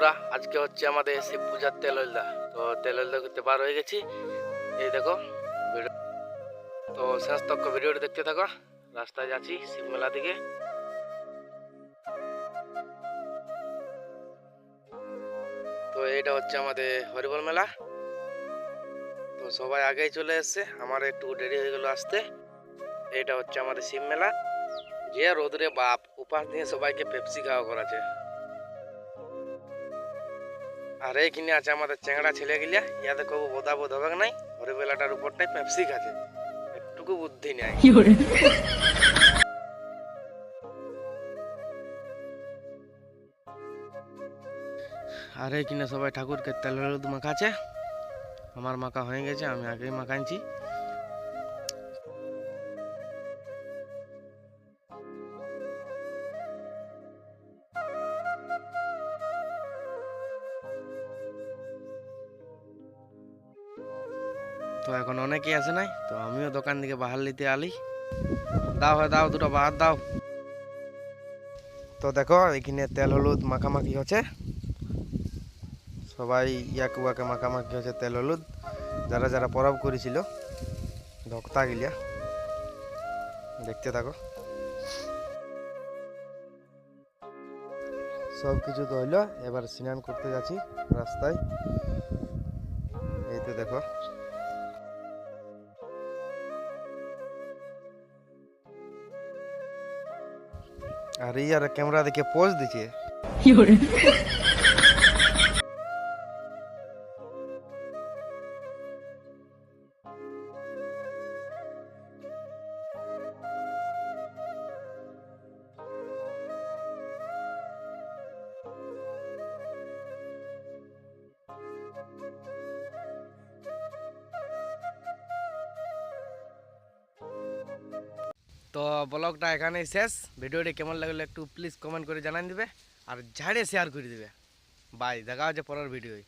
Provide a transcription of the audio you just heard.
বন্ধুরা, আজকে হচ্ছে আমাদের শিব পূজার তেল তেললদা তো তেল তেললদা করতে বার হয়ে গেছি। এই দেখো তো শেষ তক্ষ ভিডিওটা দেখতে থাকো। রাস্তায় যাচ্ছি শিব মেলা দিকে। তো এটা হচ্ছে আমাদের হরিবল মেলা। তো সবাই আগেই চলে এসছে। আমার একটু দেরি হয়ে গেল আসতে। এটা হচ্ছে আমাদের শিব মেলা। যে রোদরে বাপ, উপাস দিয়ে সবাইকে পেপসি খাওয়া করাছে আর এইখানে আছে আমাদের চেংড়া ছেলে গিলা ইয়াতে কবু বোধা বোধ হবে নাই? ওরে বেলাটার উপরটাই পেপসি খাচ্ছে। একটুকু বুদ্ধি নাই। আর এইখানে সবাই ঠাকুরকে তেল হলুদ মাখাচ্ছে। আমার মাখা হয়ে গেছে আমি আগেই মাখাইছি। তো এখন অনেকেই আছে নাই, তো আমিও দোকান থেকে বাহার নিতে আলি। দাও হয় দাও দুটো বাহার, দাও। তো দেখো, এখানে তেল হলুদ মাখামাখি হচ্ছে। সবাই ইয়াকে উয়াকে মাখামাখি হচ্ছে তেল হলুদ। যারা যারা পরব করেছিল ভক্তা গিলিয়া দেখতে থাকো। সব কিছু তো হইল, এবার স্নান করতে যাচ্ছি রাস্তায়। এই তো দেখো। আর এই আর ক্যামেরা দেখে পোজ তো ব্লগটা এখানেই শেষ। ভিডিওটি কেমন লাগল একটু প্লিজ কমেন্ট করে জানান দিবে। আর ঝাড়ে শেয়ার করে দিবে। বাই দেখা হচ্ছে পরের ভিডিওয়